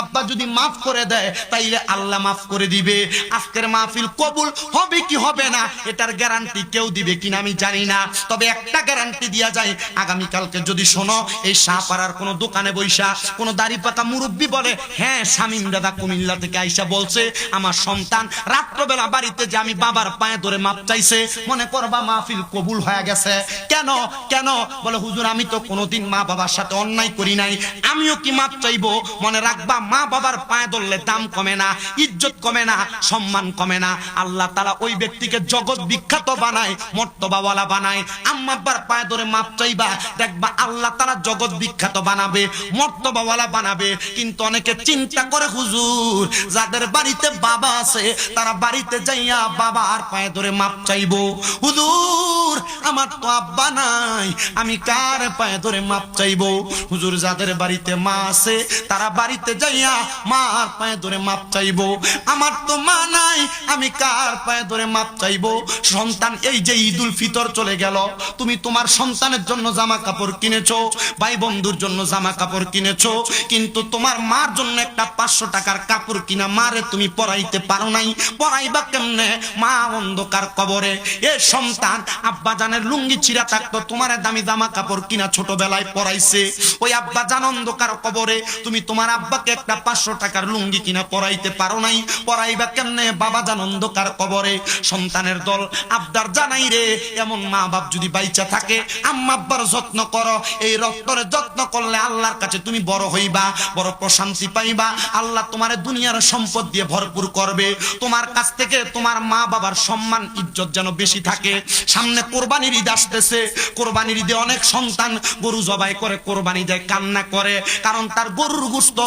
আব্বা যদি মাফ করে দেয়, তাইলে আল্লাহ মাফ করে দিবে। আজকের মাহফিল কবুল হবে কি হবে না, এটার গ্যারান্টি কেউ দিবে কিনা আমি জানি না। তবে একটা গ্যারান্টি দেওয়া যায় আগামী কালকে যদি শোনো, এই শাহপাড়ার কোনো দোকানে বৈশা, কোনো দাড়ি পাকা মুরব্বী বলে হ্যাঁ শামীম দাদা কুমিল্লা থেকে আইসা বলছে, আমার সন্তান রাত্রবেলা বাড়িতে যে আমি বাবার পায়ে ধরে মাপ চাইছে, মনে করবা মাহফিল কবুল হয়ে গেছে। কেন? কেন? বলে, হুজুর, আমি তো কোনোদিন মা বাবার সাথে অন্যায় করি নাই। আমিও কি মাপ চাইব? মনে রাখবা মা বাবার পায়ে ধরলে দাম কমে না, ইজ্জত কমে না, সম্মান কমে না। আল্লাহ তালা ওই ব্যক্তিকে জগৎ বিখ্যাত বানায়, মর্তবাওয়ালা বানায়। আম্মাব্বার পায়ে ধরে মাপ চাইবা, দেখবা আল্লাহ তালা জগৎ বিখ্যাত বানাবে, মর্তবাওয়ালা বানাবে। কিন্তু অনেকে চিন্তা করে, হুজুর, যাদের বাড়িতে বাবা আছে, তারা বাড়িতে যাইয়া বাবার পায়ে ধরে মাপ চাইব? হুজুর, আমার তো আব্বা নাই, আমি কার পায়ে ধরে মাপ চাইব? হুজুর, যাদের বাড়িতে মা আছে, তারা বাড়িতে যাইয়া মার পায়ে ধরে মাপ চাইব। আমার তো মা নাই, আমি কার পায়ে ধরে মাপ চাইব? সন্তান এই যে ঈদুল ফিতর চলে গেল, তুমি তোমার সন্তানের জন্য জামা কাপড় কিনেছো ভাই বন্ধুর জন্য জামা কাপড় কিনেছো, কিন্তু তোমার মার জন্য একটা পাঁচশো টাকার কাপড় কিনা মারে তুমি পরাইতে পারো নাই। পরাইবা কেমনে? মা অন্ধকার কবরে। এ সন্তান আব্বা জানের লুঙ্গি ছিঁড়া থাকতো, তোমার দামি জামা কাপড় কিনা ছোটবেলায় পরাইছে। ওই আব্বা জান অন্ধকার কবরে, তুমি তোমার আব্বাকে একটা পাঁচশো টাকার লুঙ্গি কিনা পরাইতে পারো নাই। পরাইবা কেমনে? বাবা জান অন্ধকার কবরে। সন্তানের দল আব্দার জানাই রে। এমন মা বাপ যদি বাইচা থাকে আম্মা আব্বার যত্ন করো। এই রক্তরে যত্ন করলে আল্লাহর কাছে তুমি বড় হইবা, বড় প্রশান্তি পাইবা। আল্লাহ তোমার দুনিয়ার সম্পদ দিয়ে ভরপুর করবে। তোমার কাছ থেকে তোমার মা বাবার সম্মান, ইজ্জত যেন বেশি থাকে। সামনে কোরবানির ঈদ আসতেছে। কোরবানির ঈদে অনেক সন্তান গরু জবাই করে, কোরবানি দেয়, কান্না করে। কারণ তার গরুর গুস্ত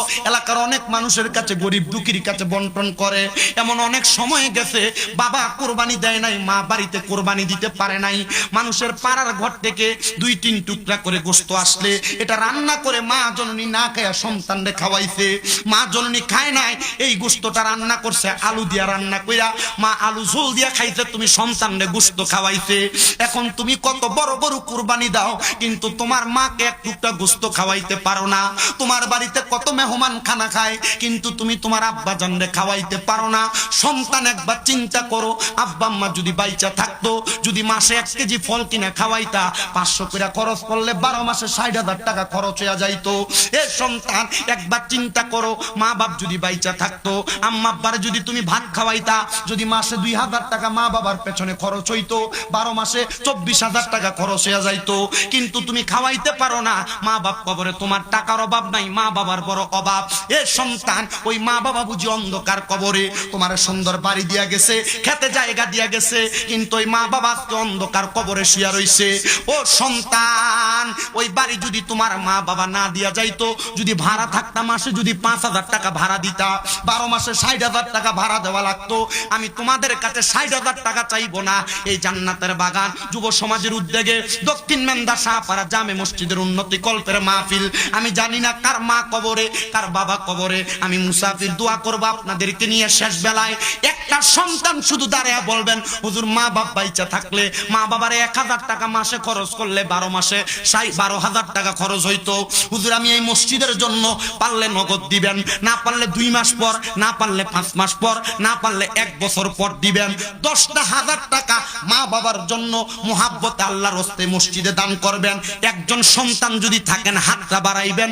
এলাকার অনেক মানুষের কাছে গরিব দুঃখীর কাছে বন্টন করে। এমন অনেক সময় গেছে, বাবা কোরবানি দেয় নাই, মা বাড়িতে কোরবানি দিতে পারে নাই। মানুষের পাড়ার ঘর থেকে দুই তিন টুকরা করে গোস্ত আসলে। এটা রান্না করে মা জননী না খায় সন্তানরে খাওয়াইছে। মা জননী খায় নাই, এই গোস্তটা রান্না করছে, আলু দিয়া রান্না কইরা। মা আলু ঝোল দিয়া খাইছে, তুমি সন্তানরে গোস্ত খাওয়াইছে। এখন তুমি কত বড় বড় কুরবানি দাও, কিন্তু তোমার মাকে এক টুকটা গোস্ত খাওয়াইতে পারো না। তোমার বাড়িতে কত মেহমান খানা খায়, কিন্তু তুমি তোমার আব্বা জানরে খাওয়াইতে পারো না। সন্তান একবার চিন্তা করো, আব্বা আম্মা যদি বাইচা থাকতো, যদি মাসে এক কেজি ফল কিনা খাওয়াইতা, পাঁচশো করে খরচ করলে বারো মাসে ষাট হাজার টাকা খরচ হয়ে যাইতো। এ সন্তান, একবার চিন্তা করো মা বাপ যদি বাইচা থাকতো, আম্মা আব্বারে যদি তুমি ভাত খাওয়াইতা, যদি মাসে দুই হাজার টাকা মা বাবার পেছনে খরচ হইতো, বারো মাসে চব্বিশ হাজার টাকা খরচ হয়ে যাইতো। কিন্তু তুমি খাওয়াইতে পারো না মা বাপ কবরে তোমার টাকার অভাব নাই মা বাবার বড় অভাব। এ সন্তান, ওই মা বাবা বুঝি অন্ধকার কবরে। তোমার সুন্দর বাড়ি দিয়া গেছে, খেতে জায়গা দিয়া গেছে, কিন্তু ওই মা বাবা অন্ধকার কবরে শুয়া রইছে। ও সন্তান, ওই বাড়ি যদি তোমার মা বাবা না দিয়া যাইতো, যদি ভাড়া থাকতা, মাসে যদি পাঁচ হাজার টাকা ভাড়া দিতা, বারো মাসে ষাট হাজার টাকা ভাড়া দেওয়া লাগতো, আমি তোমাদের কাছে ষাট হাজার টাকা চাইব না। এই জান্নাতের বাগান যুব সমাজের উদ্যোগে দক্ষিণ মেন্দা শাহপাড়া জামে মসজিদের উন্নতি কল্পের মাহফিল। আমি জানি না কার মা কবরে, কার বাবা কবরে, আমি মুসাফির দোয়া করব আপনাদেরকে নিয়ে শেষ বেলায়। একটা সন্তান শুধু দাঁড়ায় বলবেন, হুজুর, মা বাপ বাইচা থাকলে, মা বাবার এক হাজার টাকা মাসে খরচ করলে বারো মাসে সাই বারো হাজার টাকা খরচ হইতো। হুজুর, আমি এই মসজিদের জন্য পারলে নগদ দিবেন, না পারলে দুই মাস পর, না পারলে পাঁচ মাস পর, না পারলে এক বছর পর দিবেন। দশটা হাজার টাকা মা বাবার জন্য মোহাব্বত আল্লাহর হস্তে মসজিদে দান করবেন। একজন সন্তান যদি থাকেন, হাতটা বাড়াইবেন।